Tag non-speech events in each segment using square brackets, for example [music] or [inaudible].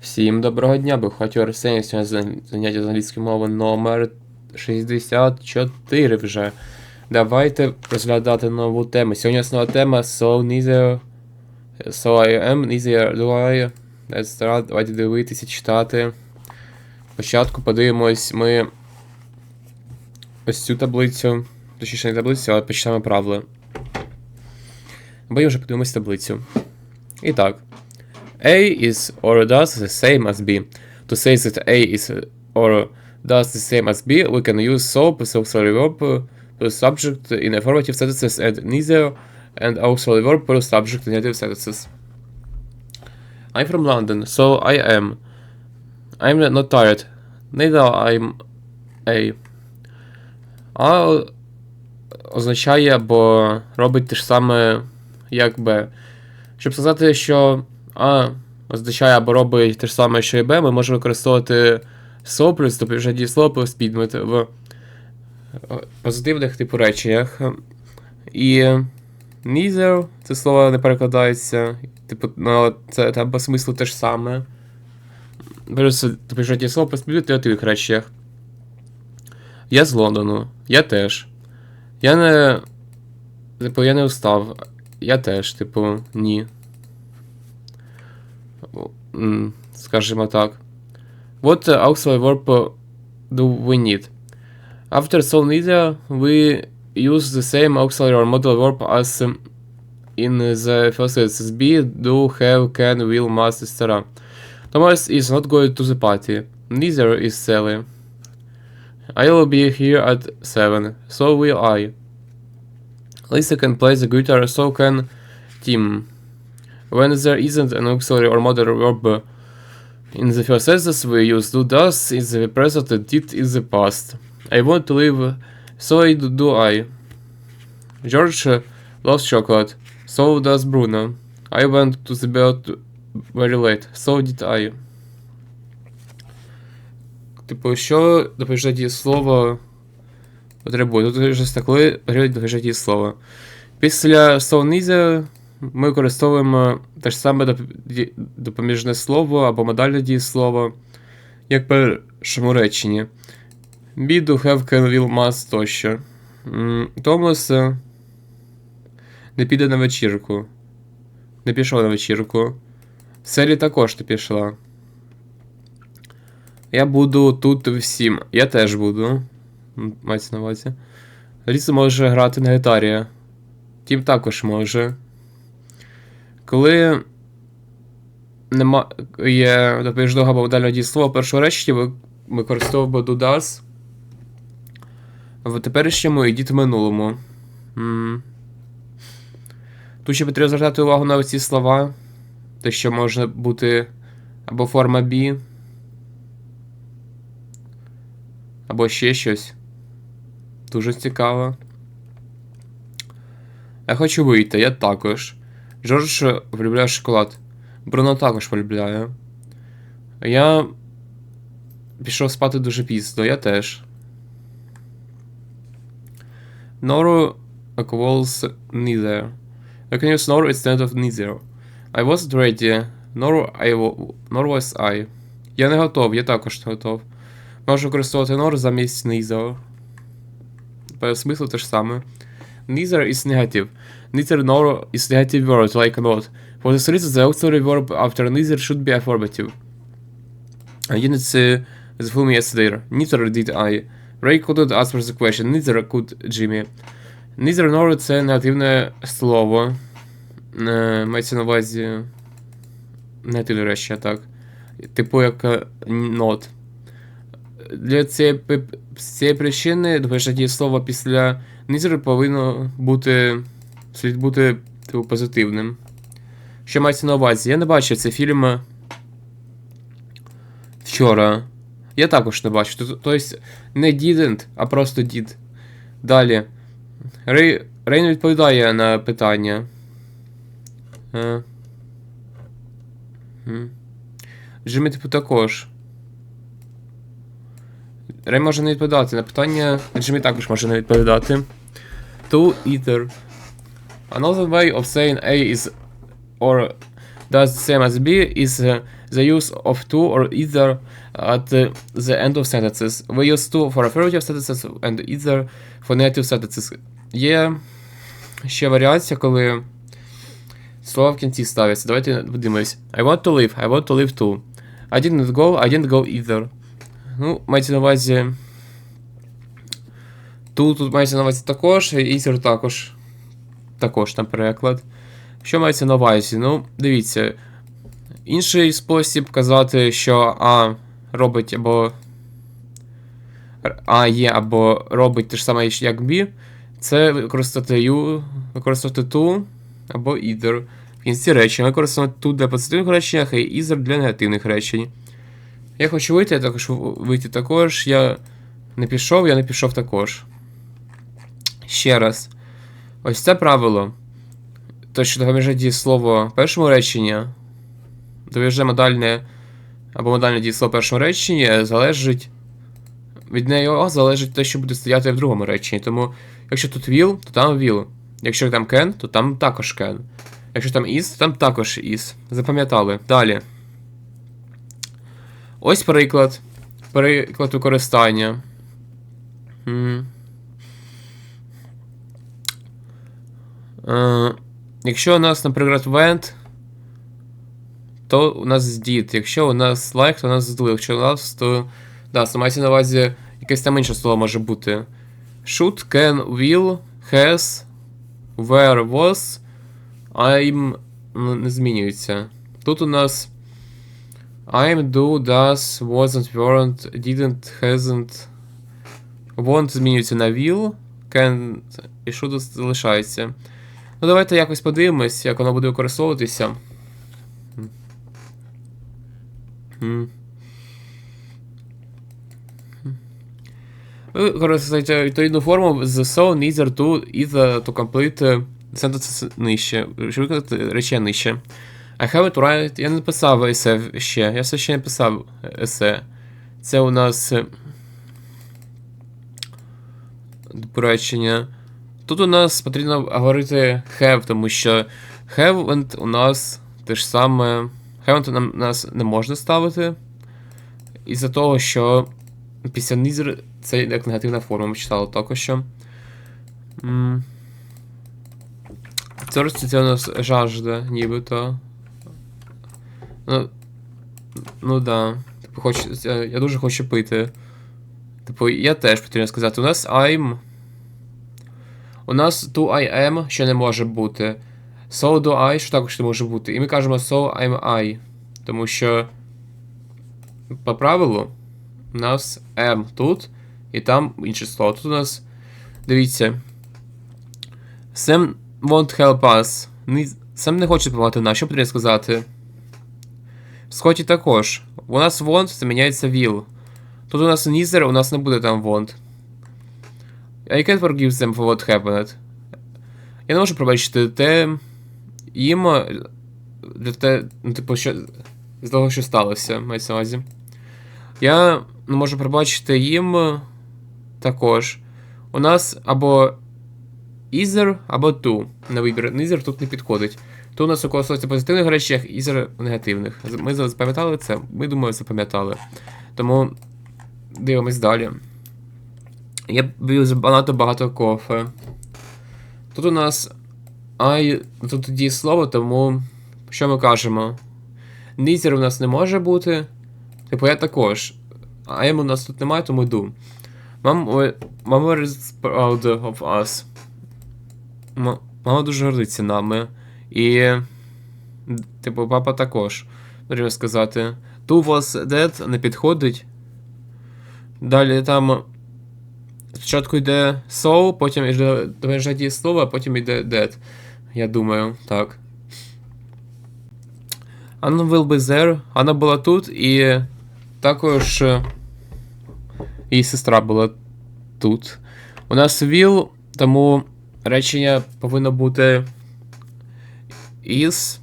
Всім доброго дня, би хотів Арсеній сьогодні заняття з англійської мови номер 64 вже. Давайте розглядати нову тему. Сьогодні основна тема So neither So I am, neither do I. Давайте дивитися, читати. Спочатку подивимось ми ось цю таблицю. Точніше не таблицю, а почитаємо правила. Бо вже подивимось таблицю. І так. A is or does the same as B. To say that A is or does the same as B, we can use so plus auxiliary verb uh, plus subject in affirmative sentences and neither and auxiliary verb plus subject in negative sentences. I'm from London, so I am. I'm not tired. Neither I'm A. А означає або робить те ж саме, як Б. Щоб сказати, що А означає або робить те ж саме, що і Б, ми можемо використовувати so плюс допоміжне дієслово плюс підмет в е, позитивних типу реченнях. І neither це слово не перекладається. Типу, ну, це там по смислу те ж саме. Плюс допоміжне дієслово плюс підмет в негативних реченнях. Я з Лондону. Я теж. Я не. Типу, я не устав. Я теж, типу, ні. М, Скажімо так. What uh, auxiliary verb uh, do we need? After so neither, we use the same auxiliary or modal verb as um, in the first sentence. Be, do, have, can, will, must, etc. Thomas is not going to the party. Neither is Sally. I'll be here at 7. So will I. Lisa can play the guitar, so can Tim. When there isn't an auxiliary or modal verb uh, in the first sentence, we use do does in the present and did in the past. I want to live, so I do, do I. George uh, loves chocolate, so does Bruno. I went to the bed very late, so did I. Типу, що допоміжне дієслово потребує? Тут вже стекли період допоміжне дієслово. Після so ми використовуємо те ж саме допоміжне слово або модальне дієслово, як в першому реченні. Be, do, have, can, will, must тощо. Томас не піде на вечірку. Не пішов на вечірку. Селі також не пішла. Я буду тут всім. Я теж буду. Мається на увазі. Ліса може грати на гітарі. Тім також може. Коли нема, є допоміжного або модального дієслова першого речення, ви використовуємо do does в теперішньому і дід в минулому. М. Тут ще потрібно звертати увагу на ці слова. Те, що може бути або форма be, або ще щось. Дуже цікаво. Я хочу вийти, я також. Джордж полюбляє шоколад. Бруно також полюбляє. Я пішов спати дуже пізно, я теж. Nor equals neither. I can use nor instead of neither. I wasn't ready, nor, I, nor was I. Я не готов, я також не готов. Можу використовувати nor замість neither. По смислу те ж саме. Neither is negative. Neither nor is negative word, like not. For this reason, the auxiliary verb after neither should be affirmative. I didn't see the film yesterday. Neither did I. Ray couldn't answer the question. Neither could Jimmy. Neither nor це негативне слово. Е, Мається на увазі. Негативне речення, так. Типу як е, not. Для цієї, цієї причини допоміжне дієслово після neither повинно бути. Слід бути типу, позитивним. Що мається на увазі? Я не бачив цей фільм вчора. Я також не бачив. Тобто не didn't, а просто did. Далі. Рей, Рей не відповідає на питання. Е. Джиммі, типу, також. Рей може не відповідати на питання. Джиммі також може не відповідати. To either. Another way of saying A is or does the same as be is uh, the use of to or either at uh, the end of sentences. We use to for affirmative sentences and either for negative sentences. Є ще варіація, коли слова в кінці ставляться. Давайте подивимось. I want to live, I want to live too. I didn't go, I didn't go either. Ну, мається на увазі. Тут, тут мається на увазі також, і either також. Також там переклад. Що мається на увазі? Ну, дивіться. Інший спосіб казати, що А робить або. А є або робить те ж саме, як Б, це використати you, використати to або either. В кінці речення використовувати to для позитивних реченнях і either для негативних речень. Я хочу вийти, я також вийти також. Я не пішов, я не пішов також. Ще раз. Ось це правило. То, що допоміже дієслово в першому реченні, довіже модальне або модальне дієслово в першому реченні залежить. Від неї залежить те, що буде стояти в другому реченні. Тому, якщо тут will, то там will. Якщо там can, то там також can. Якщо там is, то там також is. Запам'ятали. Далі. Ось приклад. Приклад використання. Е, Якщо у нас, наприклад, went, то у нас did. Якщо у нас like, то у нас did. Якщо у нас, то. Да, мається на увазі якесь там інше слово може бути. Should, can, will, has, where, was, I'm ну, не змінюється. Тут у нас I'm, do, does, wasn't, weren't, didn't, hasn't. Won't змінюється на will, can і should залишається. Ну, давайте якось подивимось, як воно буде використовуватися. Ви використовуєте відповідну форму з so, neither, to, either to complete sentences нижче. Щоб виконати речення нижче. I haven't write, я не писав есе ще. Я все ще не писав есе. Це у нас е, речення. Тут у нас потрібно говорити have, тому що haven't у нас те ж саме. Haven't нам нас не можна ставити. Із-за того, що після neither це як негативна форма, ми читали також що. М. Це у нас жажда, нібито. Ну, ну да. Типу, хочу, я, я дуже хочу пити. Типу, я теж потрібно сказати. У нас I'm. У нас to I am, що не може бути. So do I, що також не може бути. І ми кажемо so I'm I. Тому що. По правилу, у нас am тут, і там інше слово. Тут у нас. Дивіться. Sam won't help us. Сам не хоче допомагати нам. Що потрібно сказати? В Скотті також. У нас want заміняється will. Тут у нас neither, у нас не буде там want. I can't forgive them for what happened. Я не можу пробачити те їм для те, ну, типу, що з того, що сталося, мається увазі. Я не можу пробачити їм також. У нас або either, або to на вибір. Neither тут не підходить. То у нас використовується в позитивних речах, either в негативних. Ми запам'ятали це? Ми думаю, запам'ятали. Тому дивимось далі. Я б'ю багато багато кофе. Тут у нас I, тут дієслово, тому що ми кажемо? Neither у нас не може бути. Типу я також. I am у нас тут немає, тому. Mom, mama is proud of us. Мама дуже гордиться нами. І. Типу, папа також. Можна сказати. To was dead не підходить. Далі там. Спочатку йде so, потім йде довержа дієслово, а потім йде dead. Я думаю, так. Anna will be there. Анна була тут і також її сестра була тут. У нас will, тому речення повинно бути is.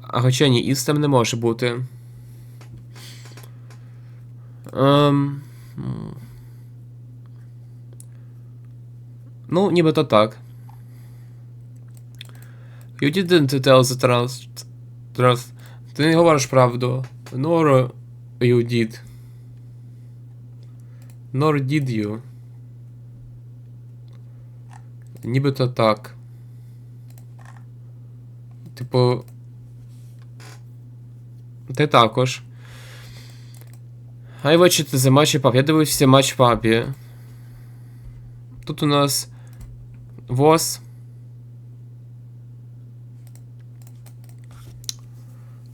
А хоча ні, is там не може бути. Um, ну, нібито так. You didn't tell the truth. truth. Ти не говориш правду. Nor you did. Nor did you. Нібито так. Типу. Ти також. I watched the match pub. Я дивився матч пабі. Тут у нас was.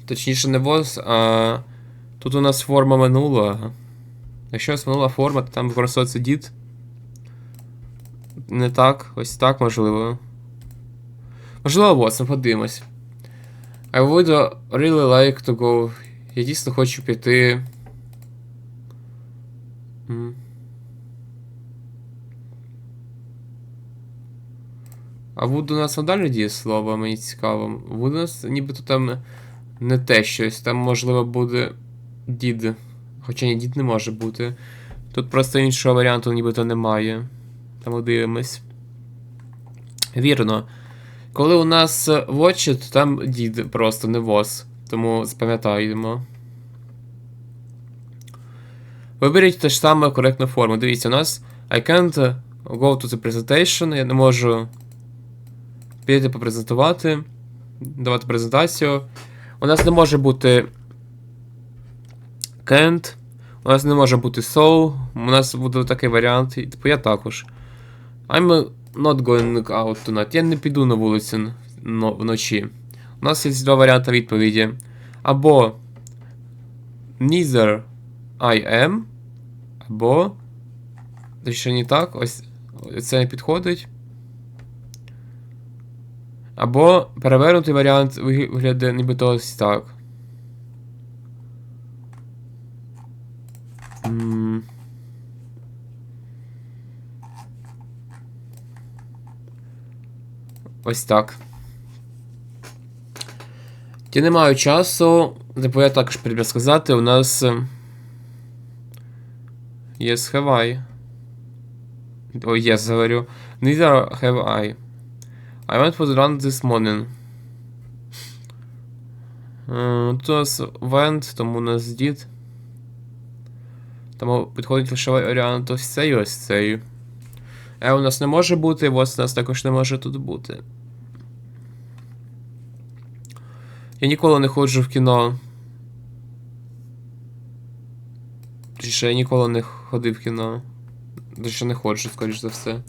Точніше, не was, а тут у нас форма минула. Якщо у нас минула форма, то там використовується дід. Не так, ось так можливо. Можливо, was, ми подивимось. I would really like to go. Я дійсно хочу піти. М. А would у нас надалі дієслово, мені цікаво. Would у нас нібито там не те щось, там можливо буде did. Хоча ні, did не може бути. Тут просто іншого варіанту нібито немає. Тому дивимось. Вірно. Коли у нас watch, то там did просто не was. Тому запам'ятаємо. Виберіть те ж саме коректну форму. Дивіться, у нас I can't go to the presentation. Я не можу піти попрезентувати. Давати презентацію. У нас не може бути can't. У нас не може бути so. У нас буде такий варіант. І, Типу я також. I'm not going out tonight. Я не піду на вулицю вночі. У нас є два варіанти відповіді. Або neither I am, або. Ще не так, ось це не підходить. Або перевернутий варіант виглядає нібито ось так. Ось так. Я не маю часу. Типу я також потрібно сказати, у нас. Yes, have I. О, yes, говорю. Neither have I. I went for the run this morning. Е, Тут у нас went, тому у нас did. Тому підходить лише варіант ось цей і ось цей. Е у нас не може бути, ось у нас також не може тут бути. Я ніколи не ходжу в кіно. Точніше, я ніколи не ходив в кіно. Точніше не ходжу, скоріш за все.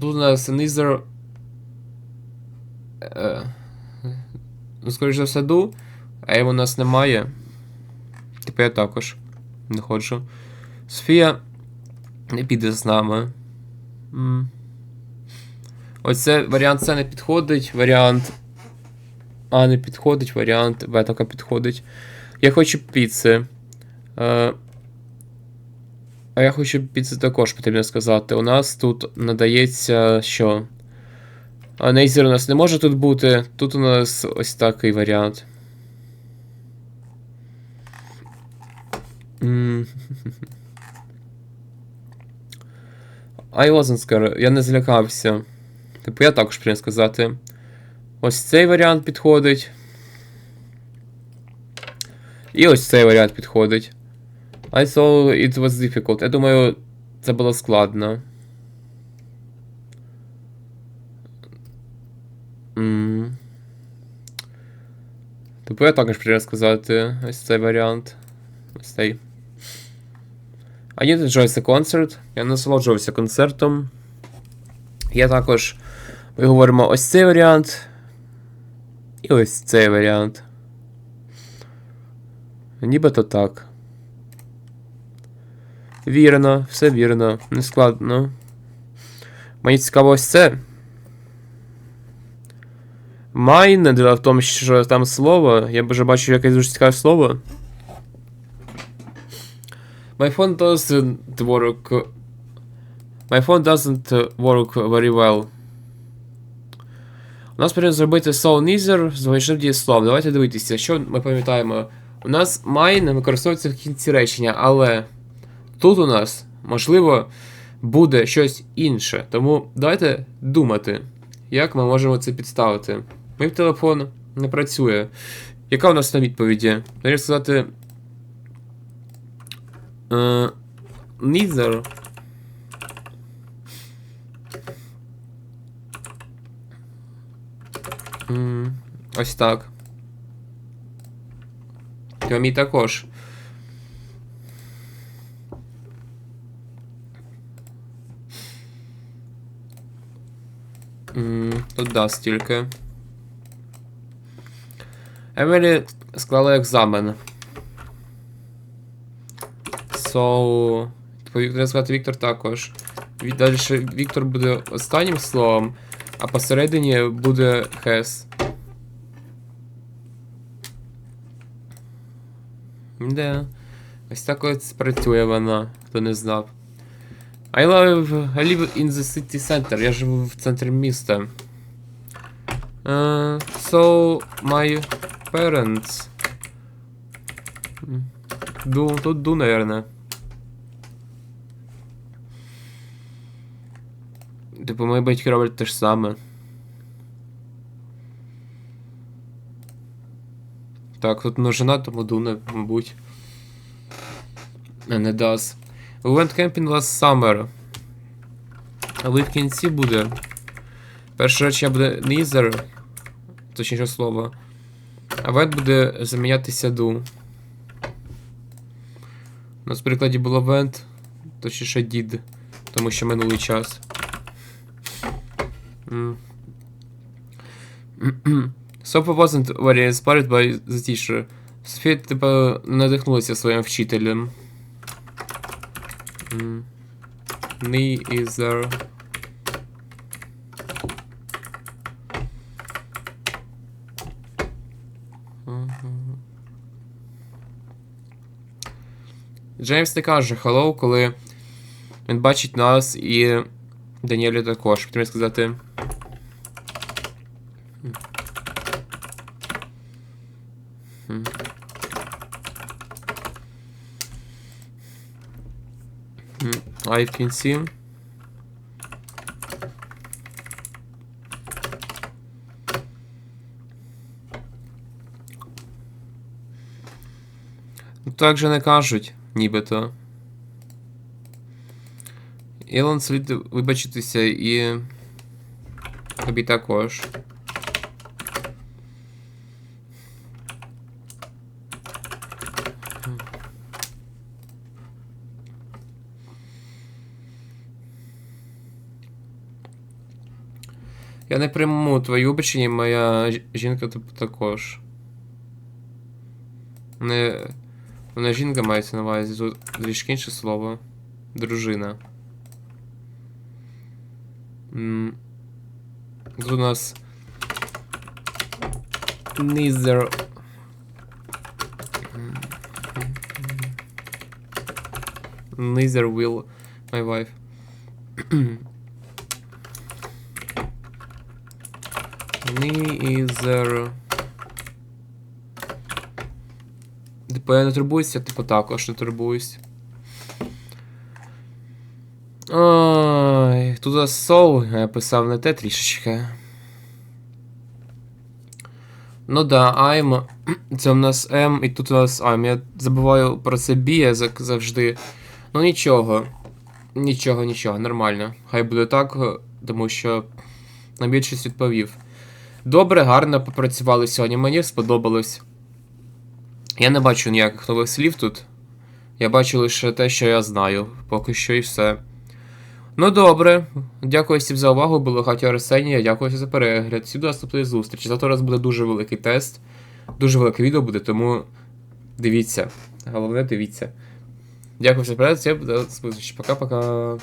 Тут у нас neither. Е, ну, скоріш за все, ду, а його у нас немає. Типу я також не ходжу. Софія не піде з нами. Оце варіант С не підходить, варіант А не підходить, варіант В тільки підходить. Я хочу піци. Е, а я хочу піци також, потрібно сказати. У нас тут надається що? А Нейзер у нас не може тут бути. Тут у нас ось такий варіант. I wasn't scared. Я не злякався. Типу, я також прям сказати. Ось цей варіант підходить. І ось цей варіант підходить. I saw it was difficult. Я думаю, це було складно. М. Типу я також прям сказати ось цей варіант. Ось цей. I did enjoy the concert. Я насолоджувався концертом. Я також. Ми говоримо ось цей варіант. І ось цей варіант. Нібито так. Вірно, все вірно, не складно. Мені цікаво ось це. Mine, діло в тому, що там слово. Я вже бачив якесь дуже цікаве слово. My phone doesn't work. My phone doesn't work very well. У нас потрібно зробити so neither з вийшов дієслов. Давайте дивитися, що ми пам'ятаємо. У нас mine використовується в кінці речення, але тут у нас, можливо, буде щось інше. Тому давайте думати, Як ми можемо це підставити? Мій телефон не працює. Яка у нас на відповіді? Треба сказати. Е, neither. М, Ось так. І мій також. М, Тут да, стільки. Емілі склала екзамен. So... Типу, треба сказати Віктор також. Далі Віктор буде останнім словом, а посередині буде has. Да. Ось так от спрацює вона, хто не знав. I live, I live in the city center. Я живу в центрі міста. Uh, so, my parents. Ду, тут ду, наверное. Типу, мої батьки роблять те ж саме. Так, тут множина, тому дуне, мабуть. Не does. We went camping last summer. Але в кінці буде. Перше речення буде neither. Точніше слово. А went буде замінятися do. У нас в прикладі було went, точніше did. Тому що минулий час. М. [clears throat] Sophie wasn't very inspired by the teacher. Софія, типу, надихнулася своїм вчителем. М. Neither. Джеймс не каже hello, коли він бачить нас і Даніелю також. Хотів сказати. В кінці. Ну так же не кажуть, нібито. Ілон слід вибачитися і. Тобі також. Я не прийму твої вибачення, моя жінка також. Не. Вона жінка мається на увазі, трішки інше слово. Дружина. Тут у нас. Neither. Neither will my wife. Neither. Типу я не турбуюся, типу також не турбуюсь. Ой, тут у нас soul, я писав не те трішечки. Ну да, I'm. Це у нас M, і тут у нас I'm. Я забуваю про це B завжди. Ну нічого. Нічого, нічого, нормально. Хай буде так, тому що на більшість відповів. Добре, гарно попрацювали сьогодні. Мені сподобалось. Я не бачу ніяких нових слів тут. Я бачу лише те, що я знаю. Поки що і все. Ну добре. Дякую всім за увагу. Було Хатя Арсенія. Дякую за перегляд. Всі до наступної зустрічі. Завтра у нас буде дуже великий тест. Дуже велике відео буде, тому дивіться. Головне, дивіться. Дякую за перегляд. Всім до зустрічі. Пока-пока.